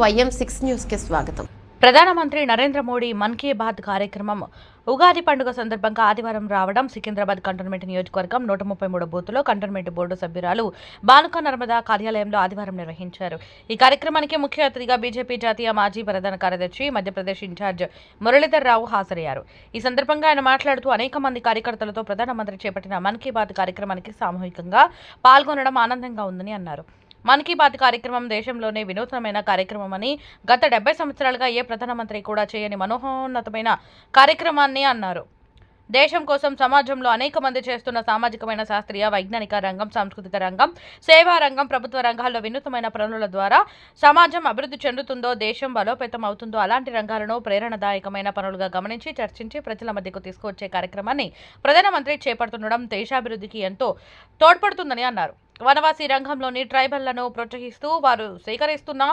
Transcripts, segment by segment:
YM six న్యూస్కి స్వాగతం. ప్రధానమంత్రి నరేంద్ర మోడీ మన్ కీ బాత్ కార్యక్రమం ఉగాది పండుగ సందర్భంగా ఆదివారం రావడం సికింద్రాబాద్ కంటోన్మెంట్ నియోజకవర్గం నూట ముప్పై మూడు బూత్లో కంటోన్మెంట్ బోర్డు సభ్యురాలు బానుక నర్మదా కార్యాలయంలో ఆదివారం నిర్వహించారు. ఈ కార్యక్రమానికి ముఖ్య అతిథిగా బీజేపీ జాతీయ మాజీ ప్రధాన కార్యదర్శి మధ్యప్రదేశ్ ఇన్ఛార్జ్ మురళీధర్ రావు హాజరయ్యారు. ఈ సందర్భంగా ఆయన మాట్లాడుతూ అనేక మంది కార్యకర్తలతో ప్రధానమంత్రి చేపట్టిన మన్ కీ బాత్ కార్యక్రమానికి సామూహికంగా పాల్గొనడం ఆనందంగా ఉందని అన్నారు. మన్ కీ బాత్ కార్యక్రమం దేశంలోనే వినూత్నమైన కార్యక్రమమని గత డెబ్బై సంవత్సరాలుగా ఏ ప్రధానమంత్రి కూడా చేయని మనోహోన్నతమైన కార్యక్రమాన్ని అన్నారు. దేశం కోసం సమాజంలో అనేక మంది చేస్తున్న సామాజికమైన శాస్త్రీయ వైజ్ఞానిక రంగం సాంస్కృతిక రంగం సేవా రంగం ప్రభుత్వ రంగాల్లో వినూత్నమైన పనుల ద్వారా సమాజం అభివృద్ధి చెందుతుందో దేశం బలోపేతం అవుతుందో అలాంటి రంగాలను ప్రేరణదాయకమైన పనులుగా గమనించి చర్చించి ప్రజల మధ్యకు తీసుకువచ్చే కార్యక్రమాన్ని ప్రధానమంత్రి చేపడుతుండడం దేశాభివృద్ధికి ఎంతో తోడ్పడుతుందని అన్నారు. వనవాసీ రంగంలోని ట్రైబల్లను ప్రోత్సహిస్తూ వారు సేకరిస్తున్న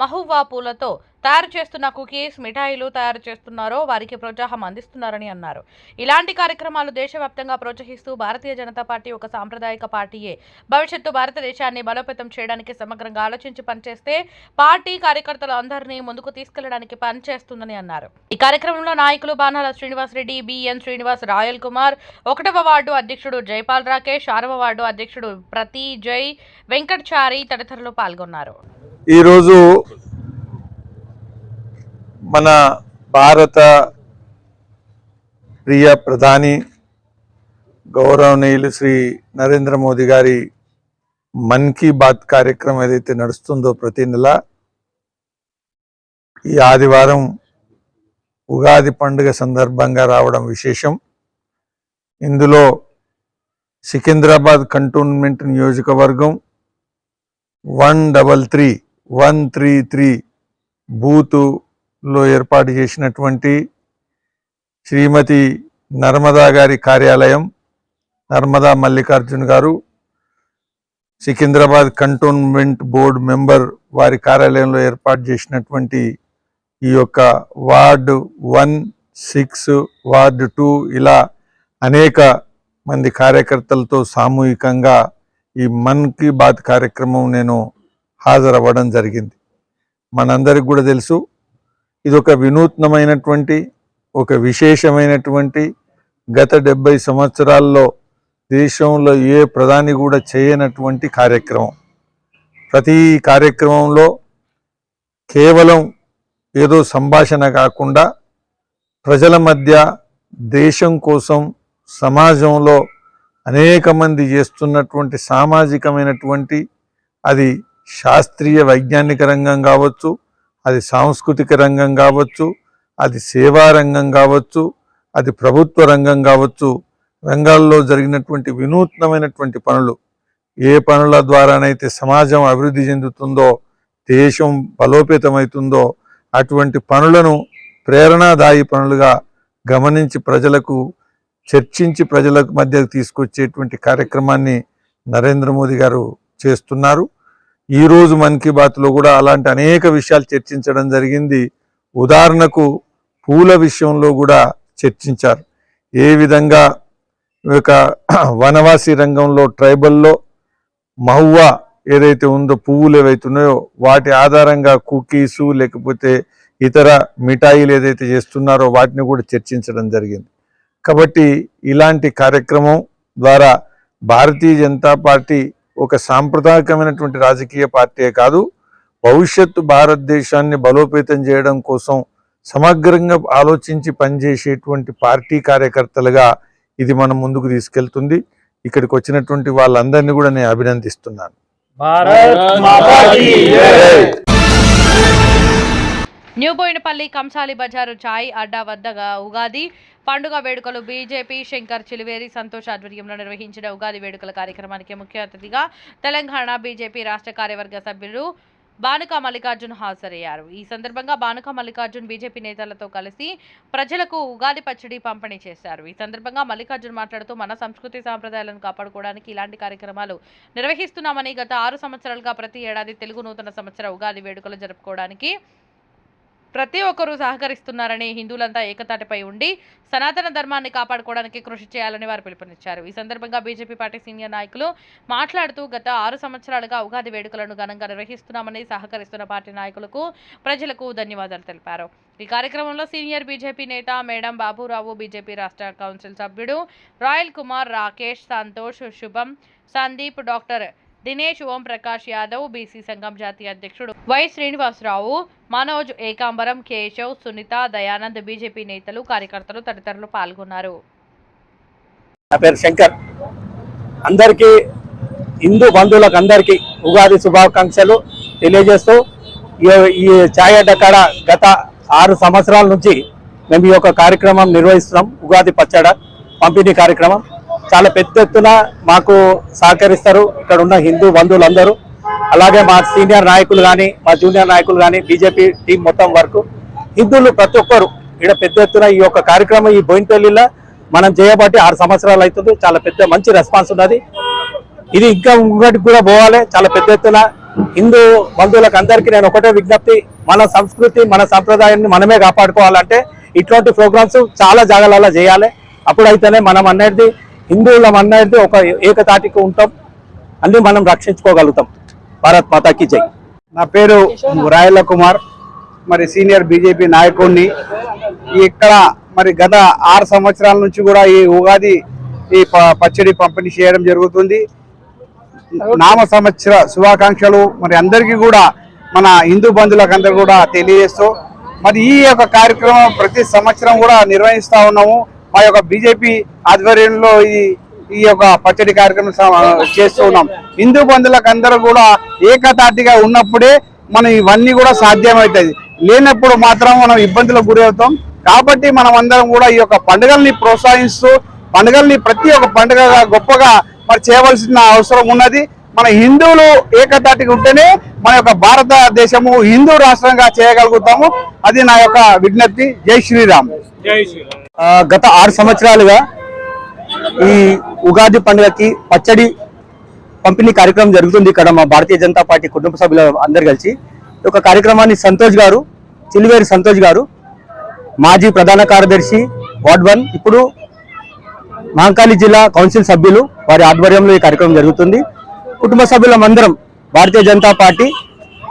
మహువా పూలతో తయారు చేస్తున్న కుకీస్ మిఠాయిలు తయారు చేస్తున్నారో వారికి ప్రోత్సాహం అందిస్తున్నారని అన్నారు. ఇలాంటి కార్యక్రమాలు దేశవ్యాప్తంగా ప్రోత్సహిస్తూ భారతీయ జనతా పార్టీ ఒక సాంప్రదాయక పార్టీయే. భవిష్యత్తు భారతదేశాన్ని బలోపేతం చేయడానికి సమగ్రంగా ఆలోచించి పనిచేస్తే పార్టీ కార్యకర్తలు అందరినీ ముందుకు తీసుకెళ్ళడానికి పనిచేస్తుందని అన్నారు. ఈ కార్యక్రమంలో నాయకులు బాణాల శ్రీనివాస్ రెడ్డి బిఎన్ శ్రీనివాస్ రాయల్ కుమార్ ఒకటవ వార్డు అధ్యక్షుడు జైపాల్ రాకేష్ ఆరవ వార్డు అధ్యక్షుడు ప్రతి జై వెంకట్చారి తదితరులు పాల్గొన్నారు. ఈరోజు మన భారత ప్రియ ప్రధాని గౌరవనీయులు శ్రీ నరేంద్ర మోదీ గారి మన్ కీ బాత్ కార్యక్రమం ఏదైతే నడుస్తుందో ప్రతి నెల ఈ ఆదివారం ఉగాది పండుగ సందర్భంగా రావడం విశేషం. ఇందులో సికింద్రాబాద్ కంటోన్మెంట్ నియోజకవర్గం one double three one three three బూతులో ఏర్పాటు చేసినటువంటి శ్రీమతి నర్మదా గారి కార్యాలయం నర్మదా మల్లికార్జున్ గారు సికింద్రాబాద్ కంటోన్మెంట్ బోర్డు మెంబర్ వారి కార్యాలయంలో ఏర్పాటు చేసినటువంటి ఈ యొక్క ward one six ward two ఇలా అనేక మంది కార్యకర్తలతో సామూహికంగా ఈ మన్ కీ బాత్ కార్యక్రమం నేను హాజరవ్వడం జరిగింది. మనందరికి కూడా తెలుసు ఇది ఒక వినూత్నమైనటువంటి ఒక విశేషమైనటువంటి గత డెబ్బై సంవత్సరాల్లో దేశంలో ఏ ప్రధాని కూడా చేయనటువంటి కార్యక్రమం. ప్రతి కార్యక్రమంలో కేవలం ఏదో సంభాషణ కాకుండా ప్రజల మధ్య దేశం కోసం సమాజంలో అనేక మంది చేస్తున్నటువంటి సామాజికమైనటువంటి అది శాస్త్రీయ వైజ్ఞానిక రంగం కావచ్చు అది సాంస్కృతిక రంగం కావచ్చు అది సేవా రంగం కావచ్చు అది ప్రభుత్వ రంగం కావచ్చు రంగాల్లో జరిగినటువంటి వినూత్నమైనటువంటి పనులు ఏ పనుల ద్వారానైతే సమాజం అభివృద్ధి చెందుతుందో దేశం బలోపేతమవుతుందో అటువంటి పనులను ప్రేరణాదాయి పనులుగా గమనించి ప్రజలకు చర్చించి ప్రజలకు మధ్యకు తీసుకొచ్చేటువంటి కార్యక్రమాన్ని నరేంద్ర మోదీ గారు చేస్తున్నారు. ఈరోజు మన్ కీ బాత్లో కూడా అలాంటి అనేక విషయాలు చర్చించడం జరిగింది. ఉదాహరణకు పూల విషయంలో కూడా చర్చించారు. ఏ విధంగా ఒక యొక్క వనవాసి రంగంలో ట్రైబల్లో మహువా ఏదైతే ఉందో పువ్వులు ఏవైతే ఉన్నాయో వాటి ఆధారంగా కుకీసు లేకపోతే ఇతర మిఠాయిలు ఏదైతే చేస్తున్నారో వాటిని కూడా చర్చించడం జరిగింది. కాబట్టి ఇలాంటి కార్యక్రమం ద్వారా భారతీయ జనతా పార్టీ ఒక సాంప్రదాయకమైనటువంటి రాజకీయ పార్టీ కాదు భవిష్యత్తు భారతదేశాన్ని బలోపేతం చేయడం కోసం సమగ్రంగా ఆలోచించి పనిచేసేటువంటి పార్టీ కార్యకర్తలుగా ఇది మనం ముందుకు తీసుకెళ్తుంది. ఇక్కడికి వచ్చినటువంటి వాళ్ళందరినీ కూడా నేను అభినందిస్తున్నాను. న్యూబోయినపల్లి కంసాలి బజారు ఛాయ్ అడ్డా వద్దగా ఉగాది పండుగ వేడుకలు బీజేపీ శంకర్ చిలివేరి సంతోష్ ఆధ్వర్యంలో నిర్వహించిన ఉగాది వేడుకల కార్యక్రమానికి ముఖ్య అతిథిగా తెలంగాణ బీజేపీ రాష్ట్ర కార్యవర్గ సభ్యులు బానుక మల్లికార్జున్ హాజరయ్యారు. ఈ సందర్భంగా బానుక మల్లికార్జున్ బీజేపీ నేతలతో కలిసి ప్రజలకు ఉగాది పచ్చడి పంపిణీ చేశారు. ఈ సందర్భంగా మల్లికార్జున్ మాట్లాడుతూ మన సంస్కృతి సాంప్రదాయాలను కాపాడుకోవడానికి ఇలాంటి కార్యక్రమాలు నిర్వహిస్తున్నామని గత ఆరు సంవత్సరాలుగా ప్రతి ఏడాది తెలుగు నూతన సంవత్సర ఉగాది వేడుకలు జరుపుకోవడానికి ప్రతి ఒక్కరూ సహకరిస్తున్నారని హిందువులంతా ఏకతాటిపై ఉండి సనాతన ధర్మాన్ని కాపాడుకోవడానికి కృషి చేయాలని వారు పిలుపునిచ్చారు. ఈ సందర్భంగా బీజేపీ పార్టీ సీనియర్ నాయకులు మాట్లాడుతూ గత ఆరు సంవత్సరాలుగా ఉగాది వేడుకలను ఘనంగా నిర్వహిస్తున్నామని సహకరిస్తున్న పార్టీ నాయకులకు ప్రజలకు ధన్యవాదాలు తెలిపారు. ఈ కార్యక్రమంలో సీనియర్ బీజేపీ నేత మేడం బాబురావు బీజేపీ రాష్ట్ర కౌన్సిల్ సభ్యుడు Royal Kumar Rakesh Santosh Shubham Sandeep doctor Dinesh Om Prakash Yadav BC సంఘం జాతీయ అధ్యక్షుడు వై శ్రీనివాసరావు మనోజ్ ఏకాంబరం కేశవ్ సునీత దయానంద్ బీజేపీ నేతలు కార్యకర్తలు తదితరులు పాల్గొన్నారు. నా పేరు శంకర్. అందరికీ హిందూ బంధువులకు అందరికీ ఉగాది శుభాకాంక్షలు తెలియజేస్తూ ఈ- ఈ ఛాయ్ గత ఆరు సంవత్సరాల నుంచి మేము ఈ యొక్క కార్యక్రమం నిర్వహిస్తున్నాం. ఉగాది పచ్చడ పంపిణీ కార్యక్రమం. చాలా పెద్ద ఎత్తున మాకు సహకరిస్తారు. ఇక్కడ ఉన్న హిందూ బంధువులందరూ. అలాగే మా సీనియర్ నాయకులు కానీ మా జూనియర్ నాయకులు కానీ బీజేపీ టీం మొత్తం వరకు హిందువులు ప్రతి ఒక్కరు ఇక్కడ పెద్ద ఎత్తున ఈ యొక్క కార్యక్రమం ఈ బోయినపల్లిలో మనం చేయబట్టి ఆరు సంవత్సరాలు అవుతుంది. చాలా పెద్ద మంచి రెస్పాన్స్ ఉన్నది. ఇది ఇంకా ఇంకోటికి కూడా పోవాలి. చాలా పెద్ద ఎత్తున హిందూ బంధువులకు అందరికీ నేను ఒకటే విజ్ఞప్తి. మన సంస్కృతి మన సంప్రదాయాన్ని మనమే కాపాడుకోవాలంటే ఇట్లాంటి ప్రోగ్రామ్స్ చాలా జాగాలలో చేయాలి. అప్పుడైతేనే మనం అనేది హిందువులం అన్నది ఒక ఏకతాటికి ఉంటాం. అన్ని మనం రక్షించుకోగలుగుతాం. భారత్ మాతాకి జై. నా పేరు రాయల కుమార్. మరి సీనియర్ బీజేపీ నాయకుడిని. ఇక్కడ మరి గత ఆరు సంవత్సరాల నుంచి కూడా ఈ ఉగాది ఈ ప- పచ్చడి పంపిణీ చేయడం జరుగుతుంది. నామ సంవత్సర శుభాకాంక్షలు. మరి అందరికీ కూడా మన హిందూ బంధువులకు అందరు కూడా తెలియజేస్తూ మరి ఈ యొక్క కార్యక్రమం ప్రతి సంవత్సరం కూడా నిర్వహిస్తూ ఉన్నాము. మా యొక్క బీజేపీ ఆధ్వర్యంలో ఈ ఈ యొక్క పచ్చడి కార్యక్రమం చేస్తూ ఉన్నాం. హిందూ బంధువులకు అందరూ కూడా ఏకతాటిగా ఉన్నప్పుడే మనం ఇవన్నీ కూడా సాధ్యమవుతుంది లేనప్పుడు మాత్రం మనం ఇబ్బందులకు గురి అవుతాం. కాబట్టి మనం అందరం కూడా ఈ యొక్క పండుగల్ని ప్రోత్సహిస్తూ పండుగల్ని ప్రతి ఒక్క పండుగగా గొప్పగా మరి చేయవలసిన అవసరం ఉన్నది. మన హిందువులు ఏకతాటిగా ఉంటేనే మన యొక్క భారతదేశము హిందూ రాష్ట్రంగా చేయగలుగుతాము. అది నా యొక్క విజ్ఞప్తి. జై శ్రీరామ్. గత ఆరు సంవత్సరాలుగా ఈ ఉగాది పండుగకి పచ్చడి పంపిణీ కార్యక్రమం జరుగుతుంది ఇక్కడ మా భారతీయ జనతా పార్టీ కుటుంబ సభ్యులు అందరు కలిసి. ఈ యొక్క కార్యక్రమాన్ని సంతోష్ గారు చిలువేరు సంతోష్ గారు మాజీ ప్రధాన కార్యదర్శి వార్డ్ వన్ ఇప్పుడు మహంకాళి జిల్లా కౌన్సిల్ సభ్యులు వారి ఆధ్వర్యంలో ఈ కార్యక్రమం జరుగుతుంది. కుటుంబ సభ్యులమందరం భారతీయ జనతా పార్టీ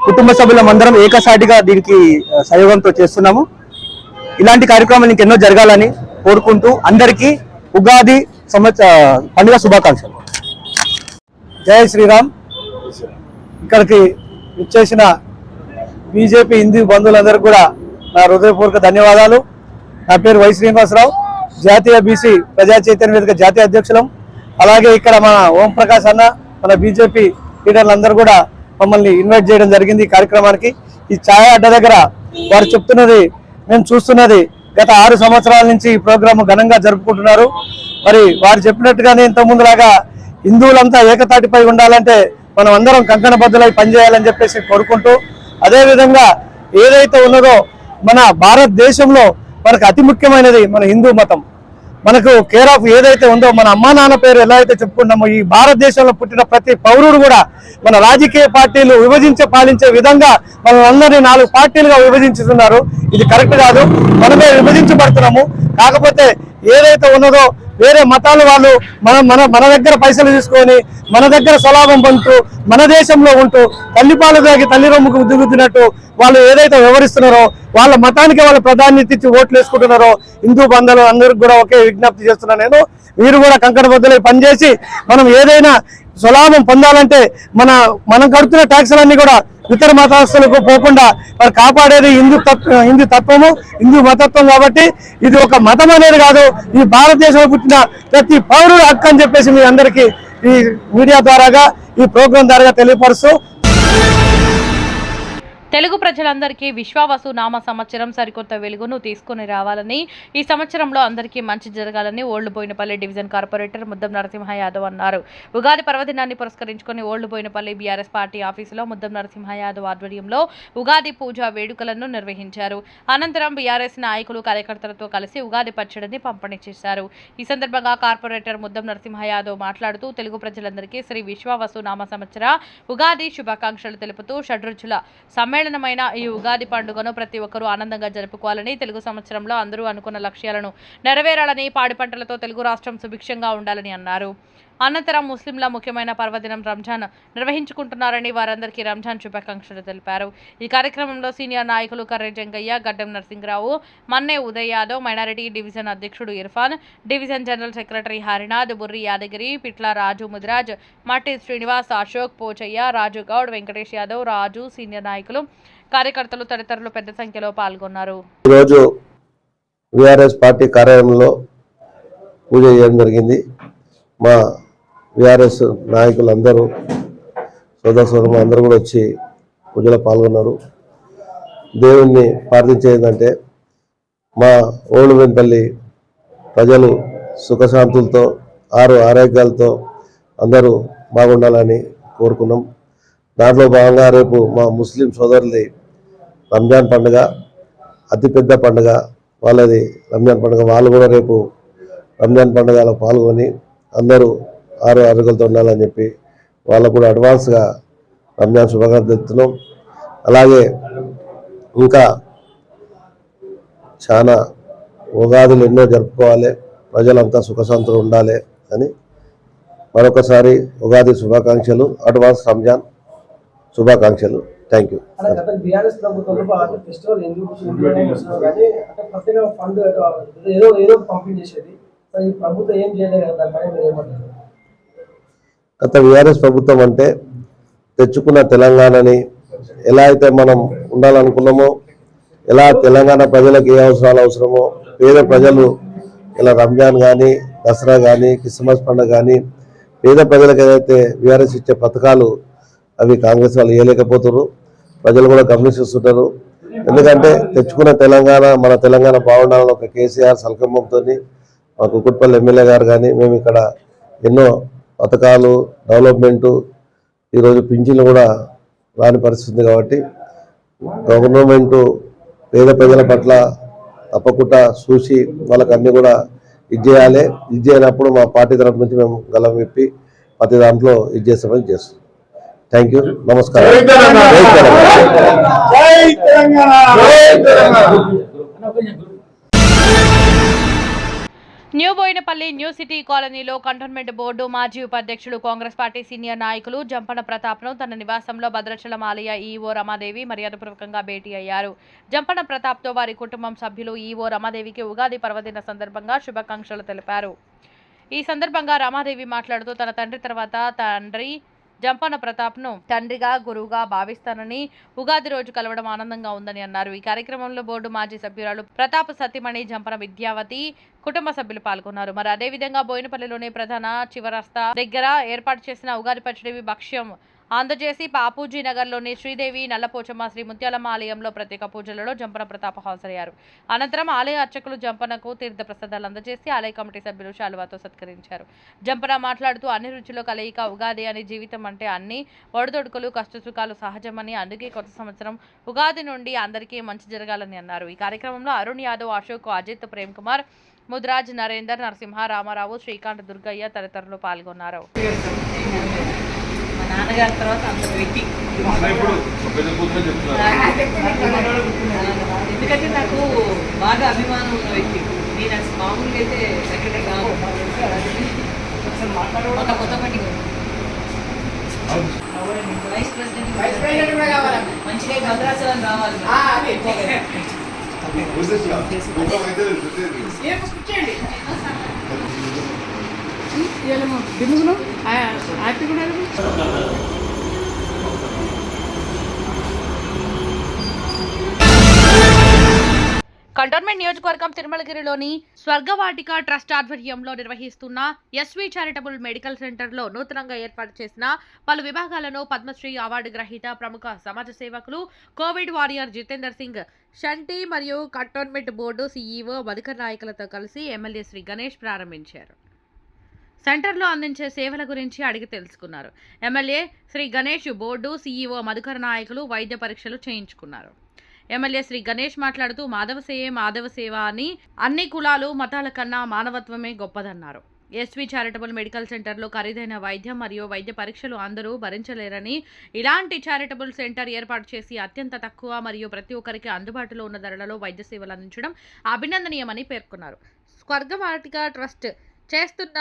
కుటుంబ సభ్యులమందరం ఏకసాటిగా దీనికి సహయోగంతో చేస్తున్నాము. ఇలాంటి కార్యక్రమాలు ఇంకెన్నో జరగాలని కోరుకుంటూ అందరికీ ఉగాది సంవత్సర పండుగ శుభాకాంక్షలు. జై శ్రీరామ్. ఇక్కడికి ఇచ్చేసిన బీజేపీ హిందూ బంధువులందరికీ కూడా నా హృదయపూర్వక ధన్యవాదాలు. నా పేరు వై శ్రీనివాసరావు. జాతీయ బీసీ ప్రజా చైతన్య వేదిక జాతీయ అధ్యక్షులం. అలాగే ఇక్కడ మన ఓం ప్రకాష్ అన్న మన బీజేపీ లీడర్లందరూ కూడా మమ్మల్ని ఇన్వైట్ చేయడం జరిగింది ఈ కార్యక్రమానికి. ఈ ఛాయ అడ్డ దగ్గర వారు చెప్తున్నది మేము చూస్తున్నది గత ఆరు సంవత్సరాల నుంచి ఈ ప్రోగ్రాం ఘనంగా జరుపుకుంటున్నారు. మరి వారు చెప్పినట్టుగానే ఇంత ముందులాగా హిందువులంతా ఏకతాటిపై ఉండాలంటే మనం అందరం కంకణబద్దులై పనిచేయాలని చెప్పేసి కోరుకుంటూ అదే విధంగా ఏదైతే ఉన్నదో మన భారతదేశంలో మనకు అతి ముఖ్యమైనది మన హిందూ మతం. మనకు కేర్ ఆఫ్ ఏదైతే ఉందో మన అమ్మా నాన్న పేరు ఎలా అయితే చెప్పుకున్నామో ఈ భారతదేశంలో పుట్టిన ప్రతి పౌరుడు కూడా మన రాజకీయ పార్టీలు విభజించే పాలించే విధంగా మన అందరినీ నాలుగు పార్టీలుగా విభజించుతున్నారు. ఇది కరెక్ట్ కాదు. మనమే విభజించబడుతున్నాము. కాకపోతే ఏదైతే ఉన్నదో వేరే మతాల వాళ్ళు మన మన మన దగ్గర పైసలు తీసుకొని మన దగ్గర స్వలాభం పొందుతూ మన దేశంలో ఉంటూ తల్లిపాలు తాగి తల్లి రొమ్ముకు దిగుతున్నట్టు వాళ్ళు ఏదైతే వివరిస్తున్నారో వాళ్ళ మతానికి వాళ్ళ ప్రాధాన్యత ఇచ్చి ఓట్లు వేసుకుంటున్నారో హిందూ బంధువులు అందరికి కూడా ఒకే విజ్ఞప్తి చేస్తున్నాను నేను. మీరు కూడా కంకణ బద్దలై పనిచేసి మనం ఏదైనా స్వలాభం పొందాలంటే మన మనం కడుతున్న ట్యాక్సులన్నీ కూడా ఇతర మతస్థులకు పోకుండా మరి కాపాడేది హిందూ తత్వ హిందూ తత్వము హిందూ మతత్వం కాబట్టి ఇది ఒక మతం అనేది కాదు. ఈ భారతదేశంలో పుట్టిన ప్రతి పౌరుడు హక్కు అని చెప్పేసి మీ అందరికీ ఈ మీడియా ద్వారాగా ఈ ప్రోగ్రాం ద్వారాగా తెలియపరుస్తూ తెలుగు ప్రజలందరికీ విశ్వావసు నామ సంవత్సరం సరికొత్త వెలుగును తీసుకుని రావాలని ఈ సంవత్సరంలో అందరికీ మంచి జరగాలని old Boinpally division corporator Muddam Narasimha Yadav అన్నారు. ఉగాది పర్వదినాన్ని పురస్కరించుకొని ఓల్డ్ బోయినపల్లి బీఆర్ఎస్ పార్టీ ఆఫీసులో ముద్దం నరసింహ యాదవ్ ఆధ్వర్యంలో ఉగాది పూజా వేడుకలను నిర్వహించారు. అనంతరం బీఆర్ఎస్ నాయకులు కార్యకర్తలతో కలిసి ఉగాది పచ్చడిని పంపిణీ చేశారు. ఈ సందర్భంగా కార్పొరేటర్ ముద్దం నరసింహ యాదవ్ మాట్లాడుతూ తెలుగు ప్రజలందరికీ శ్రీ విశ్వావసు నామ సంవత్సర ఉగాది శుభాకాంక్షలు తెలుపుతూ షడ్రుచుల సమ్మేళనం సమ్మేళనమైన ఈ ఉగాది పండుగను ప్రతి ఒక్కరూ ఆనందంగా జరుపుకోవాలని తెలుగు సంవత్సరంలో అందరూ అనుకున్న లక్ష్యాలను నెరవేరాలని పాడి పంటలతో తెలుగు రాష్ట్రం సుభిక్షంగా ఉండాలని అన్నారు. అనంతరం ముస్లింల ముఖ్యమైన పర్వదినం రంజాన్ నిర్వహించుకుంటున్నారని వారందరికీ రంజాన్ శుభాకాంక్షలు తెలిపారు. ఈ కార్యక్రమంలో సీనియర్ నాయకులు కర్రే జంగయ్య గడ్డం నరసింహరావు మన్నే ఉదయ్ యాదవ్ మైనారిటీ డివిజన్ అధ్యక్షుడు Irfan division general secretary Harinath Burri Yadagiri Pitla Raju Mudiraj Matti Srinivas Ashok Pochaiah Raju Goud Venkatesh Yadav Raju senior నాయకులు కార్యకర్తలు తదితరులు పెద్ద సంఖ్యలో పాల్గొన్నారు. ఈరోజు విఆర్ఎస్ పార్టీ కార్యాలయంలో పూజ చేయడం జరిగింది. మా విఆర్ఎస్ నాయకులందరూ సోదర సోదరులు అందరూ కూడా వచ్చి పూజలో పాల్గొన్నారు. దేవుణ్ణి ప్రార్థించేదంటే మా ఓల్డ్ వెంపల్లి ప్రజలు సుఖశాంతులతో ఆరు ఆరోగ్యాలతో అందరూ బాగుండాలని కోరుకున్నాం. దాంట్లో భాగంగా రేపు మా ముస్లిం సోదరులది రంజాన్ పండుగ అతిపెద్ద పండుగ. వాళ్ళది రంజాన్ పండుగ. వాళ్ళు కూడా రేపు రంజాన్ పండుగలో పాల్గొని అందరూ ఆరు ఆరోగ్యాలతో ఉండాలని చెప్పి వాళ్ళకు కూడా అడ్వాన్స్గా రంజాన్ శుభాకాంక్షలు తెలుపుతున్నాం. అలాగే ఇంకా చాలా ఉగాదులు ఎన్నో జరుపుకోవాలి. ప్రజలంతా సుఖశాంతులు ఉండాలి అని మరొకసారి ఉగాది శుభాకాంక్షలు అడ్వాన్స్ రంజాన్ శుభాకాంక్షలు. థ్యాంక్ యూ ఫండ్ ఏదో ఏదో పంపిణీ చేసేది. ప్రభుత్వం ఏం చేయలేదు కదా దానిపైన మీరు ఏమంటారు గత విఆర్ఎస్ ప్రభుత్వం అంటే తెచ్చుకున్న తెలంగాణని ఎలా అయితే మనం ఉండాలనుకున్నామో ఎలా తెలంగాణ ప్రజలకు ఏ అవసరాలు అవసరమో పేద ప్రజలు ఇలా రంజాన్ కానీ దసరా కానీ క్రిస్మస్ పండుగ కానీ పేద ప్రజలకు ఏదైతే విఆర్ఎస్ ఇచ్చే పథకాలు అవి కాంగ్రెస్ వాళ్ళు ఇవ్వలేకపోతున్నారు ప్రజలు కూడా గమనిస్తుంటారు. ఎందుకంటే తెచ్చుకున్న తెలంగాణ మన తెలంగాణ బాగుండాలని ఒక కేసీఆర్ సల్కంబంతో మా కుకుట్పల్లి ఎమ్మెల్యే గారు కానీ మేము ఇక్కడ ఎన్నో పథకాలు డెవలప్మెంటు ఈరోజు పింఛన్లు కూడా రాని పరిస్థితి ఉంది కాబట్టి గవర్నమెంట్ పేద ప్రజల పట్ల తప్పకుండా చూసి వాళ్ళకి అన్ని కూడా ఇది చేయాలి. ఇది చేయనప్పుడు మా పార్టీ తరఫు నుంచి మేము గలం విప్పి ప్రతి దాంట్లో ఇది చేస్తామని చేస్తాం థ్యాంక్ యూ. నమస్కారం. జై Telangana. New Boinpally new city కాలనీలో కంటోన్మెంట్ బోర్డు మాజీ ఉపాధ్యక్షుడు కాంగ్రెస్ పార్టీ సీనియర్ నాయకులు జంపన ప్రతాప్ను తన నివాసంలో భద్రాచలం ఆలయ ఈవో రమాదేవి మర్యాదపూర్వకంగా భేటీ అయ్యారు. జంపన ప్రతాప్తో వారి కుటుంబం సభ్యులు ఈవో రమాదేవికి ఉగాది పర్వదిన సందర్భంగా శుభాకాంక్షలు తెలిపారు. ఈ సందర్భంగా రమాదేవి మాట్లాడుతూ తన తండ్రి తర్వాత తండ్రి జంపన ప్రతాప్ను తండ్రిగా గురువుగా భావిస్తానని ఉగాది రోజు కలవడం ఆనందంగా ఉందని అన్నారు. ఈ కార్యక్రమంలో బోర్డు మాజీ సభ్యురాలు ప్రతాప్ సతీమణి జంపన విద్యావతి కుటుంబ సభ్యులు పాల్గొన్నారు. మరి అదేవిధంగా బోయినపల్లిలోని ప్రధాన చివరస్తా దగ్గర ఏర్పాటు చేసిన ఉగాది పచ్చడి భక్ష్యం అందజేసి పాపూజీ నగర్లోని శ్రీదేవి నల్లపోచమ్మ శ్రీ ముత్యాలమ్మ ఆలయంలో ప్రత్యేక పూజలలో జంపన ప్రతాప్ హాజరయ్యారు. అనంతరం ఆలయ అర్చకులు జంపనకు తీర్థ ప్రసాదాలు అందజేసి ఆలయ కమిటీ సభ్యులు శాలువాతో సత్కరించారు. జంపన మాట్లాడుతూ అన్ని రుచుల కలయిక ఉగాది అని జీవితం అంటే అన్ని ఒడిదొడుకులు కష్టసుఖాలు సహజమని అందుకే కొత్త సంవత్సరం ఉగాది నుండి అందరికీ మంచి జరగాలని అన్నారు. ఈ కార్యక్రమంలో అరుణ్ యాదవ్ అశోక్ అజిత్ ప్రేమ్ కుమార్ ముద్రాజ్ నరేందర్ నరసింహ రామారావు శ్రీకాంత్ దుర్గయ్య తదితరులు పాల్గొన్నారు. నాన్నగారి తర్వాత అంత వ్యక్తి ఎందుకంటే నాకు బాగా అభిమానం ఉన్న వ్యక్తి. నేను అసలు మామూలుగా అయితే సెక్రటరీ కాదు. ఒక కొత్త పట్టిక వైస్ ప్రెసిడెంట్ మంచిగా భద్రాచలం రావాలి. కంటోన్మెంట్ నియోజకవర్గం తిరుమలగిరిలోని స్వర్గవాటిక ట్రస్ట్ ఆధ్వర్యంలో నిర్వహిస్తున్న ఎస్వి చారిటబుల్ మెడికల్ సెంటర్లో నూతనంగా ఏర్పాటు చేసిన పలు విభాగాలను పద్మశ్రీ అవార్డు గ్రహీత ప్రముఖ సమాజ సేవకులు కోవిడ్ వారియర్ జితేందర్ సింగ్ షంటి మరియు కంటోన్మెంట్ బోర్డు సీఈఓ మధుకర్ నాయకులతో కలిసి ఎమ్మెల్యే శ్రీ గణేష్ ప్రారంభించారు. సెంటర్లో అందించే సేవల గురించి అడిగి తెలుసుకున్నారు. MLA Shri Ganesh board CEO Madhukar నాయకులు వైద్య పరీక్షలు చేయించుకున్నారు. ఎమ్మెల్యే శ్రీ గణేష్ మాట్లాడుతూ మాధవ సేయే మాధవ సేవ అని అన్ని కులాలు మతాల కన్నా మానవత్వమే గొప్పదన్నారు. ఎస్వి చారిటబుల్ మెడికల్ సెంటర్లో ఖరీదైన వైద్యం మరియు వైద్య పరీక్షలు అందరూ భరించలేరని ఇలాంటి చారిటబుల్ సెంటర్ ఏర్పాటు చేసి అత్యంత తక్కువ మరియు ప్రతి ఒక్కరికి అందుబాటులో ఉన్న ధరలలో వైద్య సేవలు అందించడం అభినందనీయమని పేర్కొన్నారు. స్వర్గవాటిక ట్రస్ట్ చేస్తున్న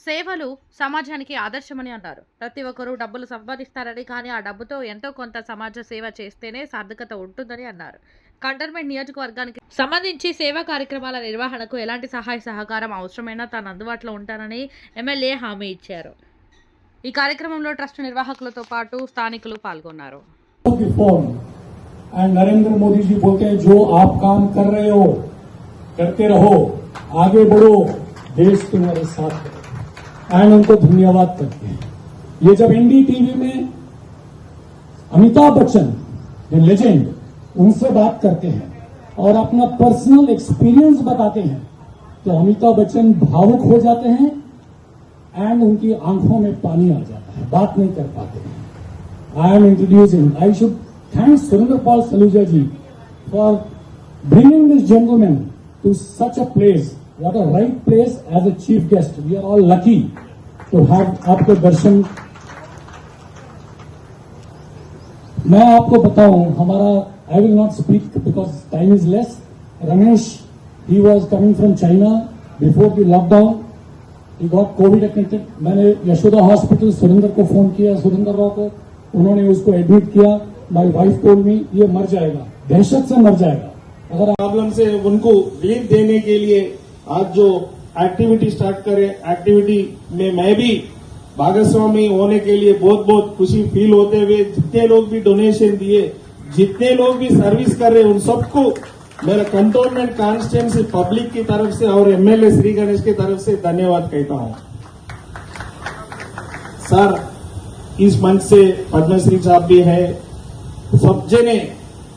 సేవలు సమాజానికి ఆదర్శమని అన్నారు. ప్రతి ఒక్కరూ డబ్బులు సంపాదిస్తారని కానీ ఆ డబ్బుతో ఎంతో కొంత సమాజ సేవ చేస్తేనే సార్థకత ఉంటుందని అన్నారు. కంటర్మెంట్ నియోజకవర్గానికి సంబంధించి సేవా కార్యక్రమాల నిర్వహణకు ఎలాంటి సహాయ సహకారం అవసరమైనా తాను అందుబాటులో ఉంటానని ఎమ్మెల్యే హామీ ఇచ్చారు. ఈ కార్యక్రమంలో ట్రస్ట్ నిర్వాహకులతో పాటు స్థానికులు పాల్గొన్నారు. एंड उनको धन्यवाद करते हैं ये जब एनडीटीवी में अमिताभ बच्चन लेजेंड उनसे बात करते हैं और अपना पर्सनल एक्सपीरियंस बताते हैं तो अमिताभ बच्चन भावुक हो जाते हैं एंड उनकी आँखों में पानी आ जाता है बात नहीं कर पाते हैं I am introducing. I should thank Saluja ji for ji this bringing to such a such a place. What a right place as a chief guest. We are all lucky to have आपके दर्शन। मैं आपको बताऊँ, हमारा I will not speak because time is less Ramesh he was coming from China before the lockdown he got Covid admitted मैंने Yashoda hospital Surendra को phone किया, सुरेंद्र राव को। उन्होंने उसको एडमिट किया। माई वाइफ टोल्ड मी ये मर जाएगा। दहशत से मर जाएगा। अगर प्रॉब्लम से उनको रिलीफ देने के लिए आज जो एक्टिविटी स्टार्ट करे एक्टिविटी में मैं भी भागस्वामी होने के लिए बहुत बहुत खुशी फील होते हुए जितने लोग भी डोनेशन दिए, जितने लोग भी सर्विस कर रहे, उन सबको मेरा कंटोनमेंट कॉन्स्टिट्यूंसी पब्लिक की तरफ़ से और एमएलए श्री गणेश की तरफ़ से धन्यवाद कहता हूँ। सर इस मंच से पद्मश्री साहब भी है। सब जने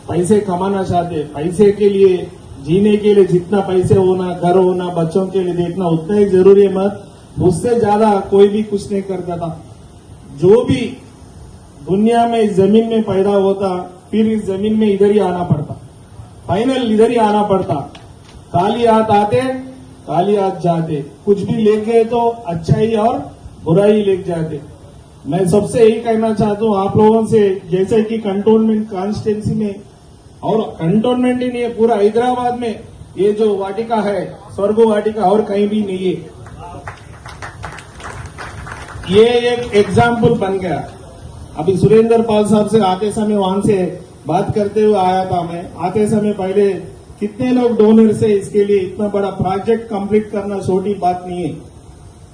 पैसे कमाना चाहते, पैसे के लिए जीने के लिए जितना पैसे होना, घर होना, बच्चों के लिए देखना, उतना ही ज़रूरी है मत। उससे ज़्यादा कोई भी कुछ नहीं करता था। जो भी दुनिया में ज़मीन में पैदा होता, फिर इस ज़मीन में इधर ही आना पड़ता। फाइनल इधर ही आना पड़ता। काली हाथ आते, काली हाथ जाते। कुछ भी ले गए तो अच्छाई और बुराई लेके जाते। मैं सबसे यही कहना चाहता हूँ, आप लोगों से, जैसे कि कंटोनमेंट कॉन्स्टिट्यूंसी में और कंटोनमेंट ही नहीं है, पूरा हैदराबाद में। ये जो वाटिका है, स्वर्ग वाटिका, और कहीं भी नहीं है। ये एक एग्ज़ाम्पल बन गया। अभी सुरेंद्र पाल साहब से आते समय वहाँ से बात करते हुए आया था मैं। आते समय पहले कितने लोग डोनर से इसके लिए? इतना बड़ा प्रोजेक्ट कंप्लीट करना छोटी बात नहीं है।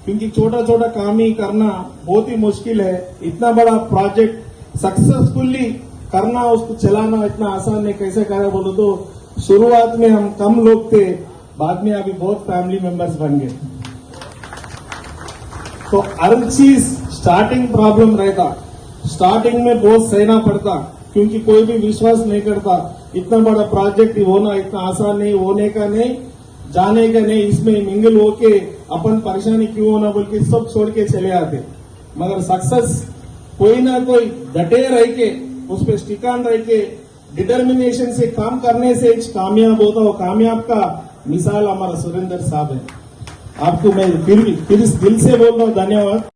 क्योंकि छोटा छोटा काम ही करना बहुत ही मुश्किल है। इतना बड़ा प्रोजेक्ट सक्सेसफुली करना, उसको चलाना इतना आसान नहीं कैसे करा? बोलो तो शुरुआत में हम कम लोग थे, बाद में अभी बहुत फैमिली मेंबर्स बन गए। तो हर चीज़ स्टार्टिंग प्रॉब्लम रहता। स्टार्टिंग में बहुत सहना पड़ता, क्योंकि कोई भी विश्वास नहीं करता। इतना बड़ा प्रोजेक्ट होना, इतना आसान नहीं, होने का नहीं, जाने का नहीं, इसमें मिंगल होके अपन परेशानी क्यों होना बोल के सब छोड़ के चले आते। मगर सक्सेस कोई ना कोई डटे रह के उस पर स्टिकान रह के डिटर्मिनेशन से काम करने से एक कामयाब होता हो कामयाब का मिसाल हमारा सुरेंद्र साहब है। आपको मैं फिर भी, फिर दिल से बोल रहा हूँ, धन्यवाद।